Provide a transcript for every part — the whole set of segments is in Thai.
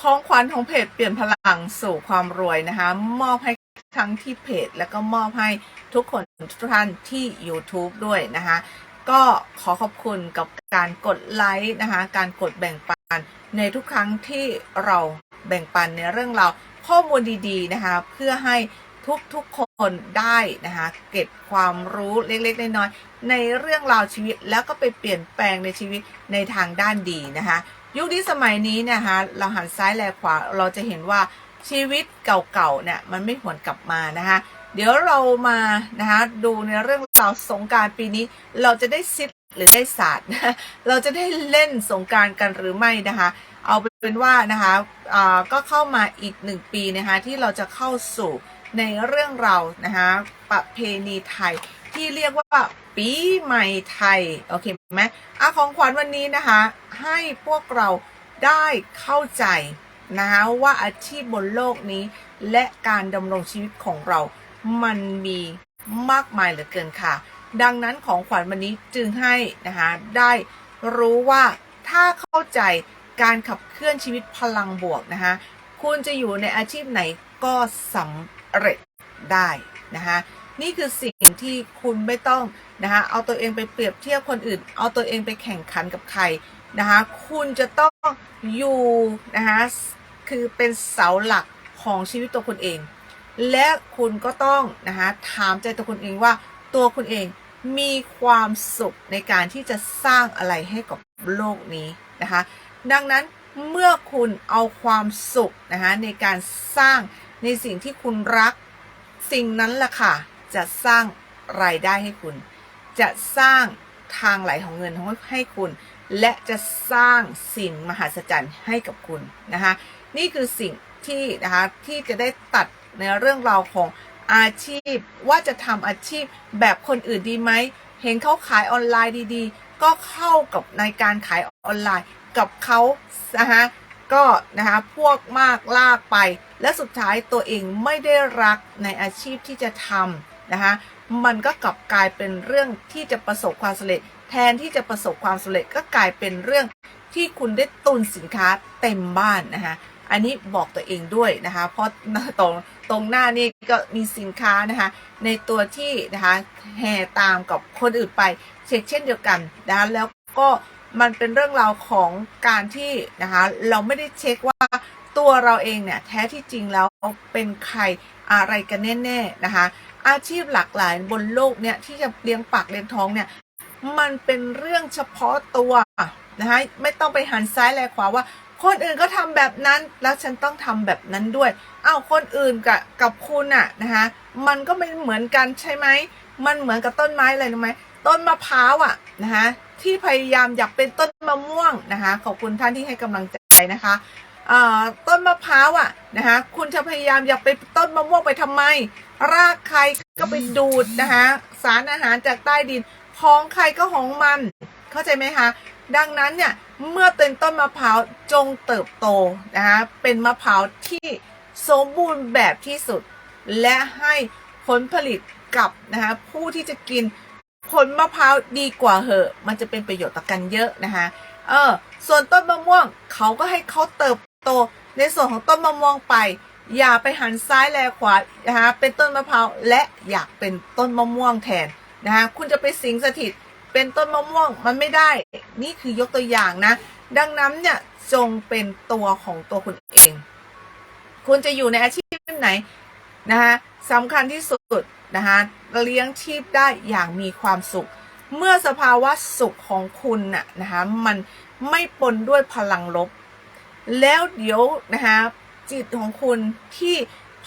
ของขวัญของเพจเปลี่ยนพลังสู่ความรวยนะคะ มอบให้ทั้งที่เพจ แล้วก็มอบให้ทุกคนทุกท่านที่ YouTube ด้วยนะคะ ก็ขอขอบคุณกับการกดไลค์นะคะ การกดแบ่งปันในทุกครั้งที่เราแบ่งปันในเรื่องเราข้อมูลดีๆนะคะ เพื่อให้ทุกๆคนได้นะคะเก็บความรู้เล็กๆน้อยๆในเรื่องราวชีวิตแล้วก็ไปเปลี่ยนแปลงในชีวิตในทางด้านดีนะคะ ยุคนี้สมัยนี้เนะคะเราหันซ้ายแลขวาเราจะเห็นว่าชีวิตเก่าๆเนี่ยมันไม่หวนกลับมานะคะเดี๋ยวเรามานะคะดูในเรื่องราวสงการปีนี้ เราจะได้ซิดหรือได้ศาสตร์เราจะได้เล่นสงการกันหรือไม่นะคะ เอาเป็นว่านะคะก็เข้ามาอีกหนึ่งปีนะคะที่เราจะเข้าสู่ในเรื่องเรานะคะประเพณีไทยที่เรียกว่าปีใหม่ไทย โอเคไหมอะของขวัญวันนี้นะคะ ให้พวกเราได้เข้าใจนะคะว่าอาชีพบนโลกนี้ และการดำรงชีวิตของเรา มันมีมากมายเหลือเกินค่ะ ดังนั้นของขวัญวันนี้จึงให้นะคะได้รู้ว่าถ้าเข้าใจการขับเคลื่อนชีวิตพลังบวกนะคะคุณจะอยู่ในอาชีพไหนก็สำเร็จได้นะคะนี่คือสิ่งที่คุณไม่ต้องนะคะเอาตัวเองไปเปรียบเทียบคนอื่น เอาตัวเองไปแข่งขันกับใคร นะคะคุณจะต้องอยู่นะคะคือเป็นเสาหลักของชีวิตตัวคุณเอง และคุณก็ต้องนะคะถามใจตัวคุณเองว่าตัวคุณเองมีความสุขในการที่จะสร้างอะไรให้กับโลกนี้นะคะดังนั้นเมื่อคุณเอาความสุขนะคะในการสร้างในสิ่งที่คุณรักสิ่งนั้นล่ะค่ะ จะสร้างรายได้ให้คุณ จะสร้างทางไหลของเงินให้คุณ และจะสร้างสิ่งมหัศจรรย์ให้กับคุณนะคะนี่คือสิ่งที่นะคะที่จะได้ตัดในเรื่องราวของอาชีพ ว่าจะทำอาชีพแบบคนอื่นดีไหมเห็นเขาขายออนไลน์ดีๆ ก็เข้ากับในการขายออนไลน์กับเขานะคะก็นะคะพวกมากลากไป และสุดท้ายตัวเองไม่ได้รักในอาชีพที่จะทำนะคะมันก็กลับกลายเป็นเรื่องที่จะประสบความสำเร็จ แทนที่จะประสบความสำเร็จก็กลายเป็นเรื่องที่คุณได้ตุนสินค้าเต็มบ้านนะคะอันนี้บอกตัวเองด้วยนะคะ เพราะตรงตรงหน้านี่ก็มีสินค้านะคะ ในตัวที่นะคะแห่ตามกับคนอื่นไปเช็คเช่นเดียวกันนะคะแล้วก็มันเป็นเรื่องราวของการที่นะคะเราไม่ได้เช็คว่าตัวเราเองเนี่ยแท้ที่จริงแล้วเป็นใครอะไรกันแน่ๆนะคะ อาชีพหลากหลายบนโลกเนี่ยที่จะเลี้ยงปากเลี้ยงท้องเนี่ย มันเป็นเรื่องเฉพาะตัวนะคะไม่ต้องไปหันซ้ายแลขวาว่า คนอื่นก็ทำแบบนั้นแล้วฉันต้องทำแบบนั้นด้วยอ้าวคนอื่นกับกับคุณอะนะคะมันก็ไม่เหมือนกันใช่ไหมมันเหมือนกับต้นไม้อะไรรู้ไหมต้นมะพร้าวอะนะคะที่พยายามอยากเป็นต้นมะม่วงนะคะขอบคุณท่านที่ให้กำลังใจนะคะต้นมะพร้าวอะนะคะคุณจะพยายามอยากเป็นต้นมะม่วงไปทำไม รากใครก็ไปดูดนะคะสารอาหารจากใต้ดิน ของใครก็ของมัน เข้าใจไหมคะ ดังนั้นเนี่ยเมื่อเป็นต้นมะพร้าวจงเติบโตนะคะเป็นมะพร้าวที่สมบูรณ์แบบที่สุด และให้ผลผลิตกับนะคะผู้ที่จะกินผลมะพร้าวดีกว่าเหอะ มันจะเป็นประโยชน์ต่อกันเยอะนะคะเออส่วนต้นมะม่วงเขาก็ให้เขาเติบโตในส่วนของต้นมะม่วงไป อย่าไปหันซ้ายแลขวานะคะเป็นต้นมะพร้าวและอยากเป็นต้นมะม่วงแทน นะคะคุณจะไปสิงสถิตเป็นต้นมะม่วงมันไม่ได้ นี่คือยกตัวอย่างนะ ดังนั้นเนี่ยจงเป็นตัวของตัวคุณเอง คุณจะอยู่ในอาชีพไหนนะคะสำคัญที่สุดนะคะเลี้ยงชีพได้อย่างมีความสุข เมื่อสภาวะสุขของคุณน่ะนะคะมันไม่ปนด้วยพลังลบ แล้วเดี๋ยวนะคะจิตของคุณที่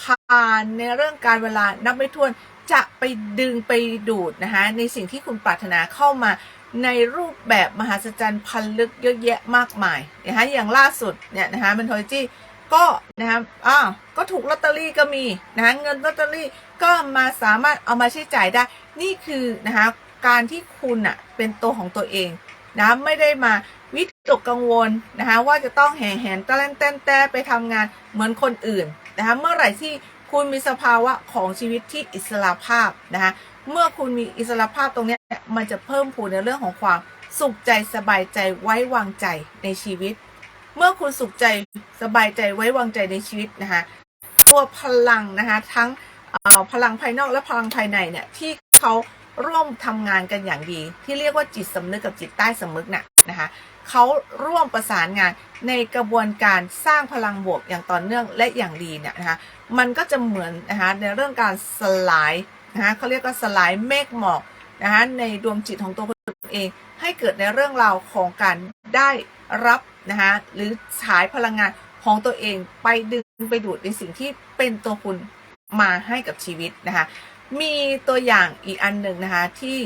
ผ่านในเรื่องการเวลานับไม่ถ้วน จะไปดึงไปดูดนะคะในสิ่งที่คุณปรารถนาเข้ามาในรูปแบบมหัศจรรย์พันลึกเยอะแยะมากมายนะคะอย่างล่าสุดเนี่ยนะคะมันทอยจี้ก็นะครับอ่าก็ถูกลอตเตอรี่ก็มีนะคะเงินลอตเตอรี่ก็มาสามารถเอามาใช้จ่ายได้ นี่คือนะคะการที่คุณอะเป็นตัวของตัวเองนะไม่ได้มาวิตกกังวลนะคะว่าจะต้องแห่แหนตะเล่นเต้นแต่ไปทำงานเหมือนคนอื่นนะคะเมื่อไหร่ที่คุณมีสภาวะของชีวิตที่อิสระภาพนะคะเมื่อคุณมีอิสระภาพตรงนี้มันจะเพิ่มพูนในเรื่องของความสุขใจสบายใจไว้วางใจในชีวิต เมื่อคุณสุขใจสบายใจไว้วางใจในชีวิตนะคะตัวพลังนะคะทั้งพลังภายนอกและพลังภายในเนี่ยที่เขาร่วมทำงานกันอย่างดี ที่เรียกว่าจิตสำนึกกับจิตใต้สำนึกน่ะนะคะเขาร่วมประสานงานในกระบวนการสร้างพลังบวกอย่างต่อเนื่องและอย่างดีเนี่ยนะคะ มันก็จะเหมือนนะคะในเรื่องการสลายนะคะเขาเรียกว่าสลายเมฆหมอกนะคะในดวงจิตของตัวคุณเอง ให้เกิดในเรื่องราวของการได้รับนะคะหรือฉายพลังงานของตัวเองไปดึงไปดูดในสิ่งที่เป็นตัวคุณมาให้กับชีวิตนะคะมีตัวอย่างอีกอันหนึ่งนะคะที่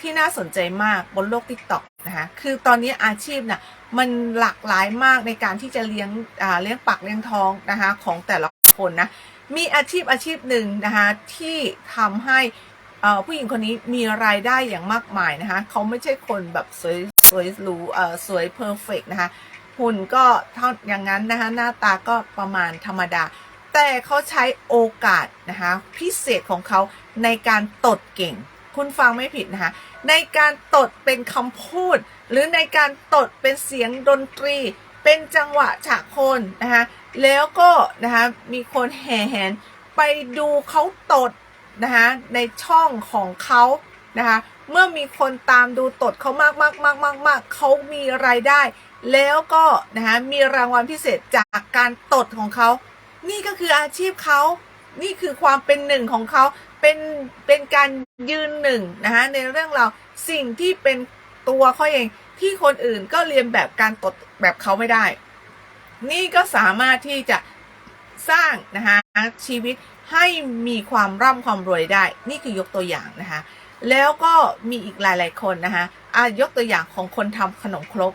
ที่น่าสนใจมากบนโลก t ิ k t o k นะคะคือตอนนี้อาชีพน่ะมันหลากหลายมากในการที่จะเลี้ยงเลี้ยงปากเลี้ยงท้องนะคะของแต่ละ คนนะมีอาชีพอาชีพหนึ่งนะคะที่ทำให้ผู้หญิงคนนี้มีรายได้อย่างมากมายนะคะเขาไม่ใช่คนแบบสวยสวยหรูสวยเพอร์เฟกนะคะหุ่นก็เท่าอย่างนั้นนะคะหน้าตาก็ประมาณธรรมดา แต่เขาใช้โอกาสนะคะพิเศษของเขาในการตดเก่ง คุณฟังไม่ผิดนะคะในการตดเป็นคำพูด หรือในการตดเป็นเสียงดนตรี เป็นจังหวะฉากคนนะคะแล้วก็นะคะมีคนแห่แหนไปดูเขาตดนะคะในช่องของเขานะคะเมื่อมีคนตามดูตดเขามากมากมากมากมากเขามีรายได้ แล้วก็นะคะมีรางวัลพิเศษจากการตดของเขา นี่ก็คืออาชีพเขา นี่คือความเป็นหนึ่งของเขา เป็นเป็นการยืนหนึ่งนะคะในเรื่องเราสิ่งที่เป็นตัวเขาเอง ที่คนอื่นก็เรียนแบบการตดแบบเขาไม่ได้ นี่ก็สามารถที่จะสร้างนะคะชีวิตให้มีความร่ำความรวยได้ นี่คือยกตัวอย่างนะคะแล้วก็มีอีกหลาย ๆ คนนะคะอะยกตัวอย่างของคนทำขนมครก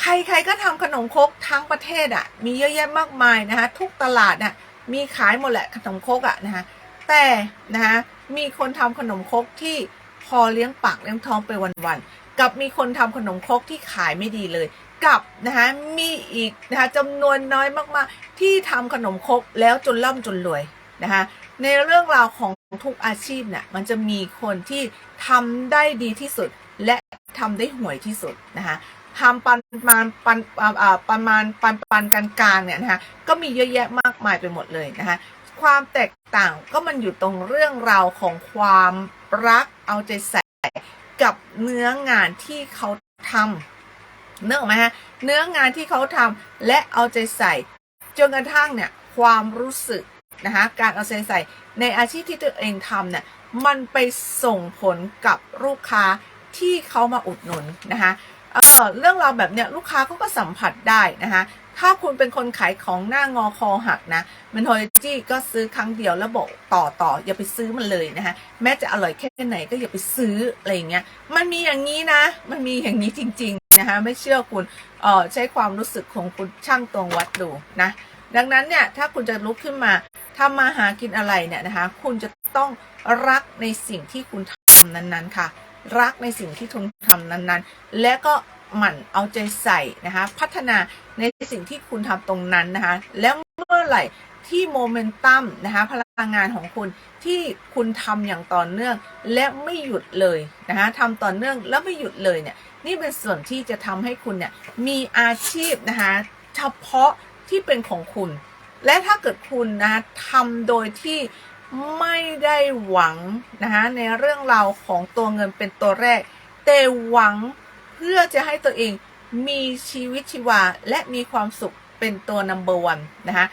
ใครๆก็ทำขนมครกทั้งประเทศอะ่ะ มีเยอะแยะมากมายนะคะทุกตลาดน่ะมีขายหมดแหละขนมครกอะ่ะนะคะแต่นะคะมีคนทำขนมครกที่พอเลี้ยงปากเลี้ยงท้องไปวันๆ กับมีคนทำขนมครกที่ขายไม่ดีเลย กับนะคะมีอีกนะคะจำนวนน้อยมากๆ ที่ทำขนมครกแล้วจนร่ำจนรวยนะคะในเรื่องราวของทุกอาชีพเนี่ยมันจะมีคนที่ทำได้ดีที่สุดและทำได้ห่วยที่สุดนะคะทำประมาณปันอ่าประมาณปันปันกลางๆเนี่ยนะคะก็มีเยอะแยะมากมายไปหมดเลยนะคะความแตกต่างก็มันอยู่ตรงเรื่องราวของความรักเอาใจใส่ กับเนื้องานที่เขาทำเนื้ออกไหมฮะเนื้องานที่เขาทำและเอาใจใส่ จนกระทั่งเนี่ยความรู้สึกนะคะการเอาใจใส่ในอาชีพที่ตัวเองทำเนี่ยมันไปส่งผลกับลูกค้าที่เขามาอุดหนุนนะคะเออเรื่องราวแบบเนี้ยลูกค้าเขาก็สัมผัสได้นะคะ ถ้าคุณเป็นคนขายของหน้างอคอหักนะเมนโทรจี้ก็ซื้อครั้งเดียวแล้วบอกต่อต่ออย่าไปซื้อมันเลยนะคะแม้จะอร่อยแค่ไหนก็อย่าไปซื้ออะไรเงี้ยมันมีอย่างนี้นะ มันมีอย่างนี้จริงๆนะคะไม่เชื่อคุณเออใช้ความรู้สึกของคุณช่างตวงวัดดูนะดังนั้นเนี่ยถ้าคุณจะลุกขึ้นมาทำมาหากินอะไรเนี่ยนะคะคุณจะต้องรักในสิ่งที่คุณทำนั้นๆค่ะ รักในสิ่งที่คุณทำนั้นๆ และก็ หมั่นเอาใจใส่นะคะ พัฒนาในสิ่งที่คุณทำตรงนั้นนะคะ แล้วเมื่อไหร่ที่โมเมนตัมนะคะพลังงานของคุณที่คุณทำอย่างต่อเนื่องและไม่หยุดเลยนะคะทำต่อเนื่องแล้วไม่หยุดเลยเนี่ยนี่เป็นส่วนที่จะทำให้คุณเนี่ยมีอาชีพนะคะเฉพาะที่เป็นของคุณ และถ้าเกิดคุณนะทำโดยที่ไม่ได้หวังนะคะในเรื่องราวของตัวเงินเป็นตัวแรก แต่หวัง เพื่อจะให้ตัวเองมีชีวิตชีวาและมีความสุขเป็นตัว number one นะคะ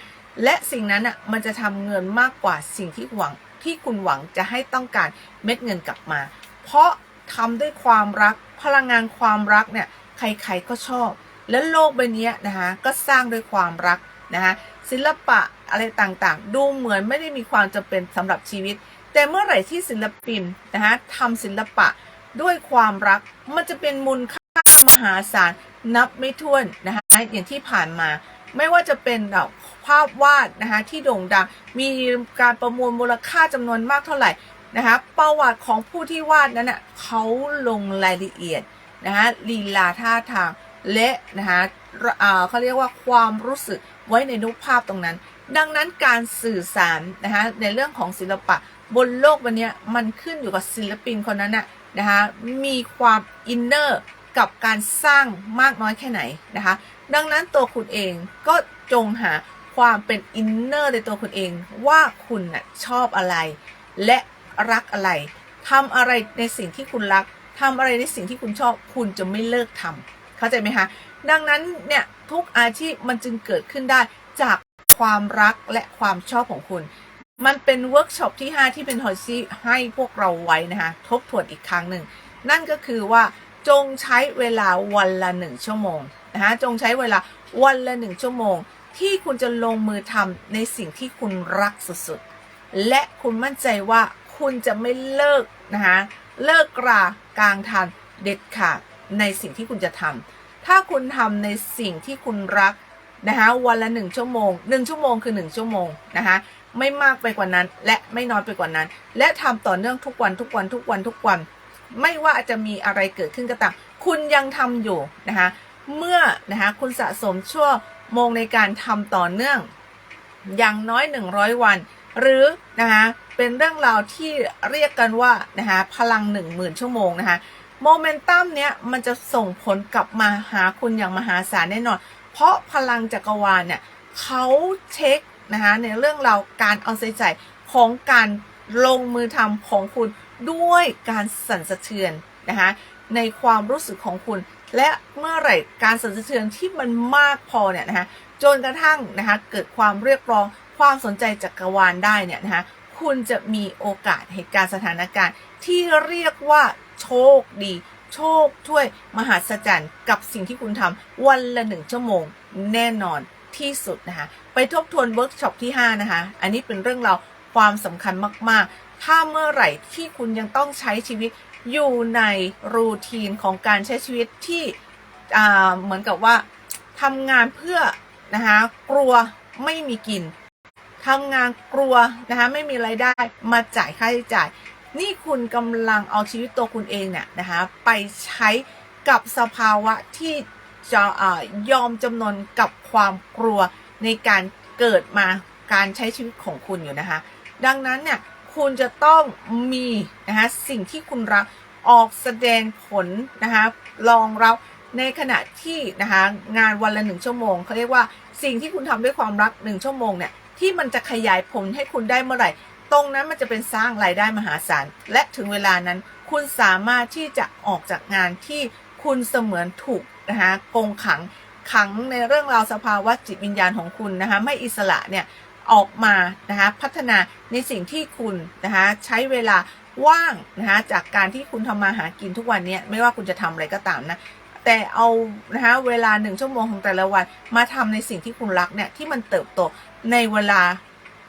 และสิ่งนั้นอะมันจะทำเงินมากกว่าสิ่งที่หวังที่คุณหวังจะให้ต้องการเม็ดเงินกลับมา เพราะทำด้วยความรักพลังงานความรักเนี่ยใครๆก็ชอบ และโลกใบนี้นะคะก็สร้างด้วยความรักนะคะศิลปะอะไรต่างๆ ดูเหมือนไม่ได้มีความจำเป็นสำหรับชีวิต แต่เมื่อไหร่ที่ศิลปินนะคะทำศิลปะ ด้วยความรักมันจะเป็นมูลค่ามหาศาลนับไม่ถ้วนนะคะอย่างที่ผ่านมา ไม่ว่าจะเป็นแบบภาพวาดนะคะที่โด่งดังมีการประมูลมูลค่าจำนวนมากเท่าไหร่นะคะประวัติของผู้ที่วาดนั้นน่ะเขาลงรายละเอียดนะคะลีลาท่าทางและนะคะเขาเรียกว่าความรู้สึกไว้ในรูปภาพตรงนั้น ดังนั้นการสื่อสารนะคะในเรื่องของศิลปะบนโลกวันนี้มันขึ้นอยู่กับศิลปินคนนั้นน่ะ นะคะมีความอินเนอร์กับการสร้างมากน้อยแค่ไหนนะคะดังนั้นตัวคุณเองก็จงหาความเป็นอินเนอร์ในตัวคุณเองว่าคุณน่ะชอบอะไร และรักอะไรทำอะไรในสิ่งที่คุณรักทำอะไรในสิ่งที่คุณชอบคุณจะไม่เลิกทำเข้าใจไหมคะดังนั้นเนี่ยทุกอาชีพมันจึงเกิดขึ้นได้จากความรักและความชอบของคุณ มันเป็นเวิร์กช็อปที่ 5 ที่เป็นฮอยซี่ให้พวกเราไว้นะคะ ทบทวนอีกครั้งหนึ่ง นั่นก็คือว่าจงใช้เวลาวันละหนึ่งชั่วโมงนะคะจงใช้เวลาวันละหนึ่งชั่วโมง ที่คุณจะลงมือทำในสิ่งที่คุณรักสุดๆ และคุณมั่นใจว่าคุณจะไม่เลิกนะคะเลิกกรากลางทางเด็ดขาดในสิ่งที่คุณจะทำถ้าคุณทำในสิ่งที่คุณรักนะคะวันละหนึ่งชั่วโมงหนึ่งชั่วโมงคือหนึ่งชั่วโมงนะคะ ไม่มากไปกว่านั้น และไม่น้อยไปกว่านั้น และทำต่อเนื่องทุกวันทุกวันทุกวันทุกวัน ไม่ว่าจะมีอะไรเกิดขึ้นก็ตามคุณยังทำอยู่นะคะเมื่อนะคะคุณสะสมชั่วโมงในการทำต่อเนื่อง อย่างน้อย 100 วัน หรือนะคะเป็นเรื่องราวที่เรียกกันว่านะคะพลัง 10,000 ชั่วโมงนะคะโมเมนตัมเนี้ยมันจะส่งผลกลับมาหาคุณอย่างมหาศาลแน่นอน เพราะพลังจักรวาลเนี่ยเขาเช็ค นะคะในเรื่องเราการเอาใจใส่ของการลงมือทำของคุณด้วยการสั่นสะเทือนนะคะในความรู้สึกของคุณ และเมื่อไหร่การสั่นสะเทือนที่มันมากพอเนี่ยนะคะจนกระทั่งนะคะเกิดความเรียกร้องความสนใจจักรวาลได้เนี่ยนะคะคุณจะมีโอกาสเหตุการณ์สถานการณ์ ที่เรียกว่าโชคดี โชคช่วยมหาศจรรย์กับสิ่งที่คุณทำวันละหนึ่งชั่วโมง แน่นอนที่สุดนะคะ ไปทบทวนเวิร์กช็อปที่ 5 นะคะ อันนี้เป็นเรื่องราวความสำคัญมากๆ ถ้าเมื่อไหร่ที่คุณยังต้องใช้ชีวิตอยู่ในรูทีนของการใช้ชีวิตที่เหมือนกับว่าทำงานเพื่อนะคะกลัวไม่มีกินทำงานกลัวนะคะไม่มีไรายได้มาจ่ายค่าใช้จ่าย นี่คุณกำลังเอาชีวิตตัวคุณเองเนี่ยนะคะไปใช้กับสภาวะที่จะอายอมจำนนกับความกลัว ในการเกิดมาการใช้ชีวิตของคุณอยู่นะคะ ดังนั้นเนี่ยคุณจะต้องมีนะคะสิ่งที่คุณรักออกแสดงผลนะคะรองรับในขณะที่นะคะงานวันละหนึ่งชั่วโมงเขาเรียกว่าสิ่งที่คุณทำด้วยความรักหนึ่งชั่วโมงเนี่ยที่มันจะขยายผลให้คุณได้เมื่อไหร่ ตรงนั้นมันจะเป็นสร้างรายได้มหาศาล และถึงเวลานั้นคุณสามารถที่จะออกจากงานที่คุณเสมือนถูกนะคะกงขัง ขังในเรื่องราวสภาวะจิตวิญญาณของคุณนะคะไม่อิสระเนี่ยออกมานะคะพัฒนาในสิ่งที่คุณนะคะใช้เวลาว่างนะคะจากการที่คุณทำมาหากินทุกวันนี้ไม่ว่าคุณจะทำอะไรก็ตามนะแต่เอานะคะเวลาหนึ่งชั่วโมงของแต่ละวันมาทำในสิ่งที่คุณรักเนี่ยที่มันเติบโตในเวลา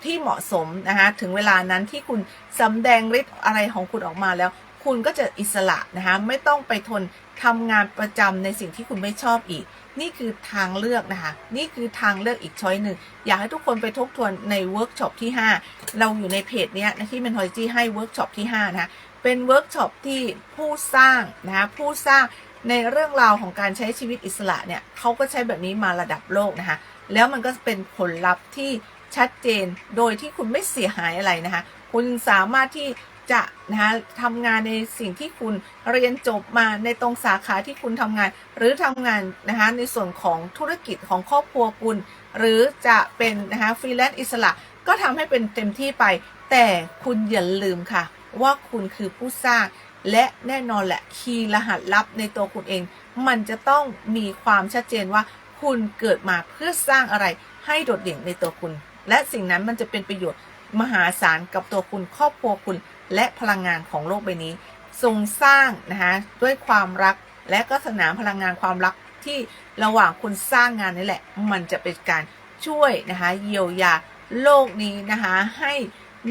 ที่เหมาะสมนะคะถึงเวลานั้นที่คุณสำแดงฤทธิ์อะไรของคุณออกมาแล้ว คุณก็จะอิสระนะคะไม่ต้องไปทนทำงานประจำในสิ่งที่คุณไม่ชอบอีก นี่คือทางเลือกนะคะ นี่คือทางเลือกอีกช้อยหนึ่ง อยากให้ทุกคนไปทบทวนในเวิร์กช็อปที่ 5 เราอยู่ในเพจเนี้ยนะที่เมนทอยจีให้เวิร์กช็อปที่ 5นะคะเป็นเวิร์กช็อปที่ผู้สร้างนะคะผู้สร้างในเรื่องราวของการใช้ชีวิตอิสระเนี่ยเขาก็ใช้แบบนี้มาระดับโลกนะคะ แล้วมันก็เป็นผลลัพธ์ที่ชัดเจนโดยที่คุณไม่เสียหายอะไรนะคะ คุณสามารถที่ จะนะคะทำงานในสิ่งที่คุณเรียนจบมาในตรงสาขาที่คุณทำงาน หรือทำงานนะคะในส่วนของธุรกิจของครอบครัวคุณ หรือจะเป็นนะคะฟรีแลนซ์อิสระก็ทำให้เป็นเต็มที่ไป แต่คุณอย่าลืมค่ะ ว่าคุณคือผู้สร้าง และแน่นอนแหละคีย์รหัสลับในตัวคุณเอง มันจะต้องมีความชัดเจนว่าคุณเกิดมาเพื่อสร้างอะไรให้โดดเด่นในตัวคุณ และสิ่งนั้นมันจะเป็นประโยชน์มหาศาลกับตัวคุณครอบครัวคุณ และพลังงานของโลกใบนี้ทรงสร้างนะคะด้วยความรักและก็สนามพลังงานความรักที่ระหว่างคุณสร้างงานนี่แหละ มันจะเป็นการช่วยนะคะเยียวยาโลกนี้นะคะให้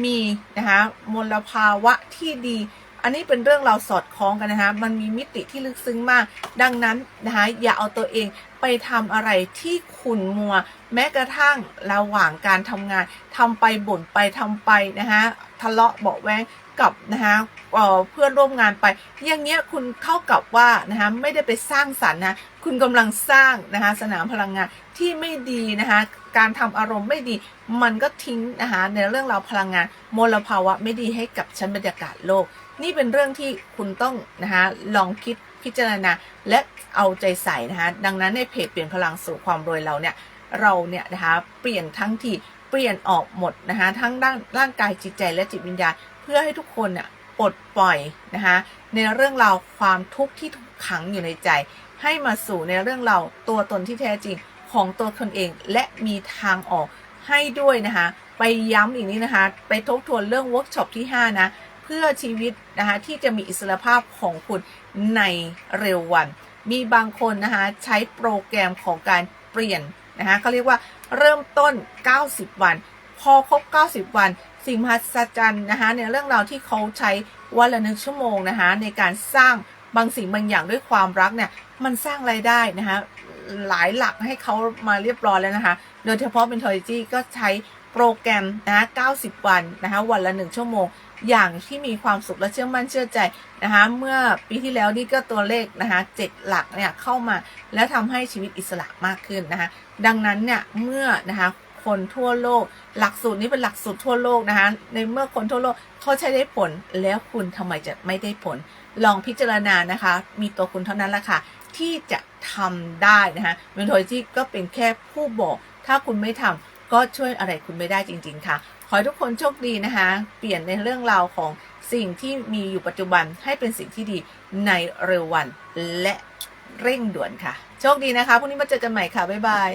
มีนะคะมลภาวะที่ดี อันนี้เป็นเรื่องเราสอดคล้องกันนะคะ มันมีมิติที่ลึกซึ้งมาก ดังนั้นนะคะอย่าเอาตัวเองไปทำอะไรที่ขุ่นมัว แม้กระทั่งระหว่างการทำงานทำไปบ่นไปทำไปนะคะทะเลาะเบาะแว้งกับนะคะเเพื่อนร่วมงานไป อย่างเงี้ยคุณเท่ากับว่านะคะไม่ได้ไปสร้างสรรค์นะคุณกำลังสร้างนะคะสนามพลังงานที่ไม่ดีนะคะการทำอารมณ์ไม่ดีมันก็ทิ้งนะคะในเรื่องราวพลังงานมลภาวะไม่ดีให้กับชั้นบรรยากาศโลก นี่เป็นเรื่องที่คุณต้องนะคะลองคิดพิจารณาและเอาใจใส่นะคะดังนั้นในเพจเปลี่ยนพลังสู่ความรวยเราเนี่ยเราเนี่ยนะคะเปลี่ยนทั้งที่เปลี่ยนออกหมดนะคะทั้งด้านร่างกายจิตใจและจิตวิญญาณเพื่อให้ทุกคนน่ะปลดปล่อยนะคะในเรื่องราวความทุกข์ที่ถูกขังอยู่ในใจ ให้มาสู่ในเรื่องราวตัวตนที่แท้จริงของตัวคนเองและมีทางออกให้ด้วยนะคะ ไปย้ำอีกนี้นะคะ ไปทบทวนเรื่องเวิร์กช็อปที่ 5 นะ พื่อชีวิตนะคะที่จะมีอิสรภาพของคุณในเร็ววัน มีบางคนนะคะใช้โปรแกรมของการเปลี่ยนนะคะเขาเรียกว่าเริ่มต้น 90 วัน พอครบ 90 วัน สิ่งมหัศจรรย์นะคะในเรื่องราวที่เขาใช้วันละหนึ่งชั่วโมงนะคะในการสร้างบางสิ่งบางอย่างด้วยความรักเนี่ยมันสร้างรายได้นะคะหลายหลักให้เขามาเรียบร้อยแล้วนะคะ โดยเฉพาะ Mentology ก็ใช้โปรแกรมนะะ90 วันนะคะวันละ 1 ชั่วโมง อย่างที่มีความสุขและเชื่อมั่นเชื่อใจนะคะเมื่อปีที่แล้วนี่ก็ตัวเลขนะคะเจ็ดหลักเนี่ยเข้ามาแล้วทำให้ชีวิตอิสระมากขึ้นนะคะดังนั้นเนี่ยเมื่อนะคะคนทั่วโลก หลักสูตรนี้เป็นหลักสูตรทั่วโลกนะคะในเมื่อคนทั่วโลกเขาใช้ได้ผลแล้วคุณทำไมจะไม่ได้ผล ลองพิจารณานะคะ มีตัวคุณเท่านั้นแหละค่ะที่จะทำได้นะคะเมนโทรจีก็เป็นแค่ผู้บอก ถ้าคุณไม่ทำก็ช่วยอะไรคุณไม่ได้จริง ๆ ค่ะ อให้ทุกคนโชคดีนะคะ เปลี่ยนในเรื่องราวของสิ่งที่มีอยู่ปัจจุบันให้เป็นสิ่งที่ดีในเร็ววันและเร่งด่วนค่ะ โชคดีนะคะพรุ่งนี้มาเจอกันใหม่ค่ะ บ๊ายบาย